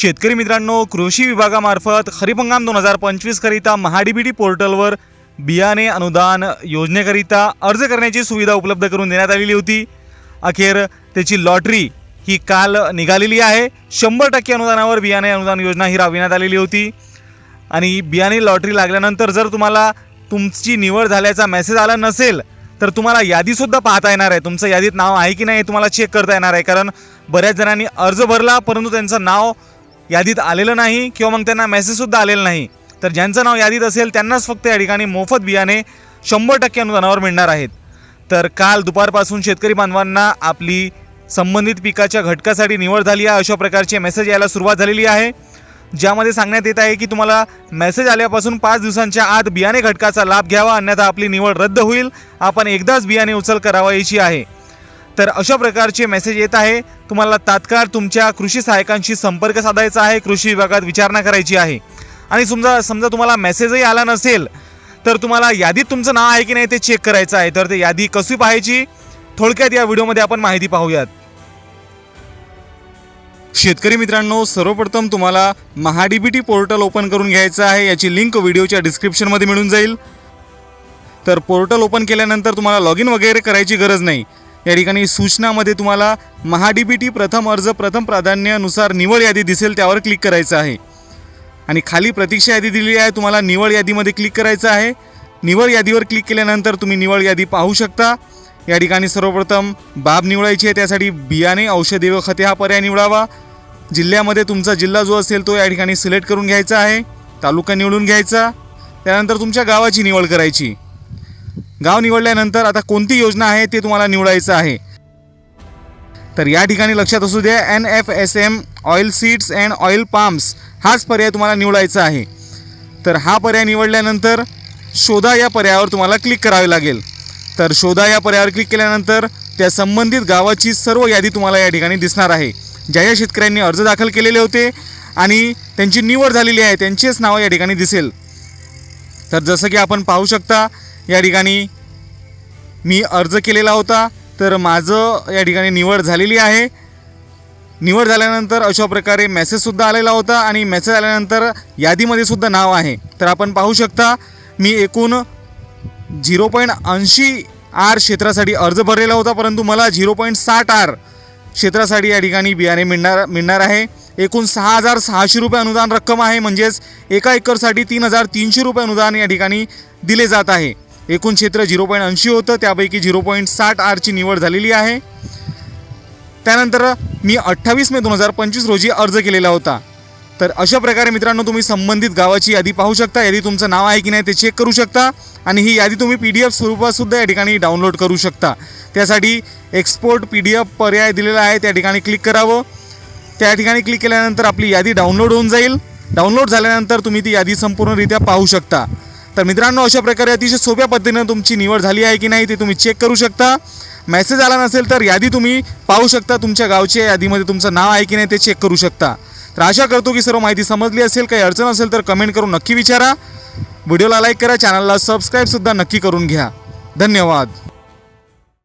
शेतकरी मित्रांनो कृषी विभागामार्फत खरीप हंगाम दोन हजार पंचवीसकरिता महाडीबीटी पोर्टलवर बियाणे अनुदान योजनेकरिता अर्ज करण्याची सुविधा उपलब्ध करून देण्यात आलेली होती. अखेर त्याची लॉटरी ही काल निघालेली आहे. शंभर टक्के अनुदानावर बियाणे अनुदान योजना ही राबविण्यात आलेली होती. आणि बियाणे लॉटरी लागल्यानंतर जर तुम्हाला तुमची निवड झाल्याचा मेसेज आला नसेल तर तुम्हाला यादीसुद्धा पाहता येणार आहे. तुमचं यादीत नाव आहे की नाही हे तुम्हाला चेक करता येणार आहे. कारण बऱ्याच जणांनी अर्ज भरला परंतु त्यांचं नाव यादीत आलेलं नाही किंवा मग त्यांना मेसेजसुद्धा आलेला नाही. तर ज्यांचं नाव यादीत असेल त्यांनाच फक्त या ठिकाणी मोफत बियाणे शंभर टक्के अनुदानावर मिळणार आहेत. तर काल दुपारपासून शेतकरी बांधवांना आपली संबंधित पिकाच्या घटकासाठी निवड झाली आहे अशा प्रकारचे मेसेज यायला सुरुवात झालेली आहे. ज्यामध्ये सांगण्यात येत आहे की तुम्हाला मेसेज आल्यापासून पाच दिवसांच्या आत बियाणे घटकाचा लाभ घ्यावा अन्यथा आपली निवड रद्द होईल. आपण एकदाच बियाणे उचल करावायची आहे. तर अशा प्रकारचे मेसेज येत आहे. तुम्हाला तात्काळ तुमच्या कृषी सहायकांशी संपर्क साधायचा आहे. कृषी विभागात विचारणा करायची आहे. आणि समजा समजा तुम्हाला मेसेजही आला नसेल तर तुम्हाला यादीत तुमचं नाव आहे की नाही ते चेक करायचं आहे. तर ते यादी कशी पाहायची? थोडक्यात या व्हिडिओमध्ये आपण माहिती पाहूयात. शेतकरी मित्रांनो सर्वप्रथम तुम्हाला महाडीबीटी पोर्टल ओपन करून घ्यायचं आहे. याची लिंक व्हिडिओच्या डिस्क्रिप्शनमध्ये मिळून जाईल. तर पोर्टल ओपन केल्यानंतर तुम्हाला लॉग इन वगैरे करायची गरज नाही. या ठिकाणी सूचनामध्ये तुम्हाला महाडीबीटी प्रथम अर्ज प्रथम प्राधान्यानुसार निवड यादी दिसेल त्यावर क्लिक करायचं आहे. आणि खाली प्रतीक्षा यादी दिलेली आहे तुम्हाला निवड यादीमध्ये क्लिक करायचं आहे. निवड यादीवर क्लिक केल्यानंतर तुम्ही निवड यादी पाहू शकता. या ठिकाणी सर्वप्रथम बाब निवडायची आहे त्यासाठी बियाणे औषधे व खते हा पर्याय निवडावा. जिल्ह्यामध्ये तुमचा जिल्हा जो असेल तो या ठिकाणी सिलेक्ट करून घ्यायचा आहे. तालुका निवडून घ्यायचा. त्यानंतर तुमच्या गावाची निवड करायची. गाव निवडल्यानंतर आता कोणती योजना आहे ते तुम्हाला निवडायचं आहे? तर या ठिकाणी लक्षात असू द्या N F S M oil seeds and oil palms हाच पर्याय तुम्हाला निवडायचा आहे. तर हा पर्याय निवडल्यानंतर शोधा या पर्यायावर तुम्हाला क्लिक करावे लागेल. तर शोधा या पर्यायावर क्लिक केल्यानंतर त्या संबंधित गावाची सर्व यादी तुम्हाला या ठिकाणी दिसणार आहे. ज्या ज्या शेतकऱ्यांनी अर्ज दाखल केलेले होते आणि त्यांची निवड झालेली आहे त्यांचेच नावं या ठिकाणी दिसेल. तर जसं की आपण पाहू शकता या ठिकाणी मी अर्ज केलेला होता तर माझं या ठिकाणी निवड झालेली आहे. निवड झाल्यानंतर अशा प्रकारे मेसेजसुद्धा आलेला होता आणि मेसेज आल्यानंतर यादीमध्ये सुद्धा नाव आहे. तर आपण पाहू शकता मी एकूण झिरो पॉईंट ऐंशी आर क्षेत्रासाठी अर्ज भरलेला होता परंतु मला झिरो पॉईंट साठ आर क्षेत्रासाठी या ठिकाणी बियाणे मिळणार मिळणार आहे. एकूण सहा हजार सहाशे रुपये अनुदान रक्कम आहे म्हणजेच एका एकरसाठी तीन हजार तीनशे रुपये अनुदान या ठिकाणी दिले जात आहे. एकूण क्षेत्र झिरो पॉईंट ऐंशी होतं त्यापैकी झिरो पॉईंट साठ आरची निवड झालेली आहे. त्यानंतर मी अठ्ठावीस मे दोन हजार पंचवीस रोजी अर्ज केलेला होता. तर अशा प्रकारे मित्रांनो तुम्ही संबंधित गावाची यादी पाहू शकता. यादी तुमचं नाव आहे की नाही ते चेक करू शकता. आणि ही यादी तुम्ही पी डी एफ स्वरूपातसुद्धा या ठिकाणी डाउनलोड करू शकता. त्यासाठी एक्सपोर्ट पी डी एफ पर्याय दिलेला आहे त्या ठिकाणी क्लिक करावं. त्या ठिकाणी क्लिक केल्यानंतर आपली यादी डाउनलोड होऊन जाईल. डाउनलोड झाल्यानंतर तुम्ही ती यादी संपूर्णरित्या पाहू शकता. तर मित्रांनो अशा प्रकारे अतिशय सोप्या पद्धतीनं तुमची निवड झाली आहे की नाही ते तुम्ही चेक करू शकता. मेसेज आला नसेल तर यादी तुम्ही पाहू शकता. तुमच्या गावच्या यादीमध्ये तुमचं नाव आहे की नाही ते चेक करू शकता. तर आशा करतो की सर्व माहिती समजली असेल. काही अडचण असेल तर कमेंट करून नक्की विचारा. व्हिडिओला लाईक करा. चॅनलला सबस्क्राईबसुद्धा नक्की करून घ्या. धन्यवाद.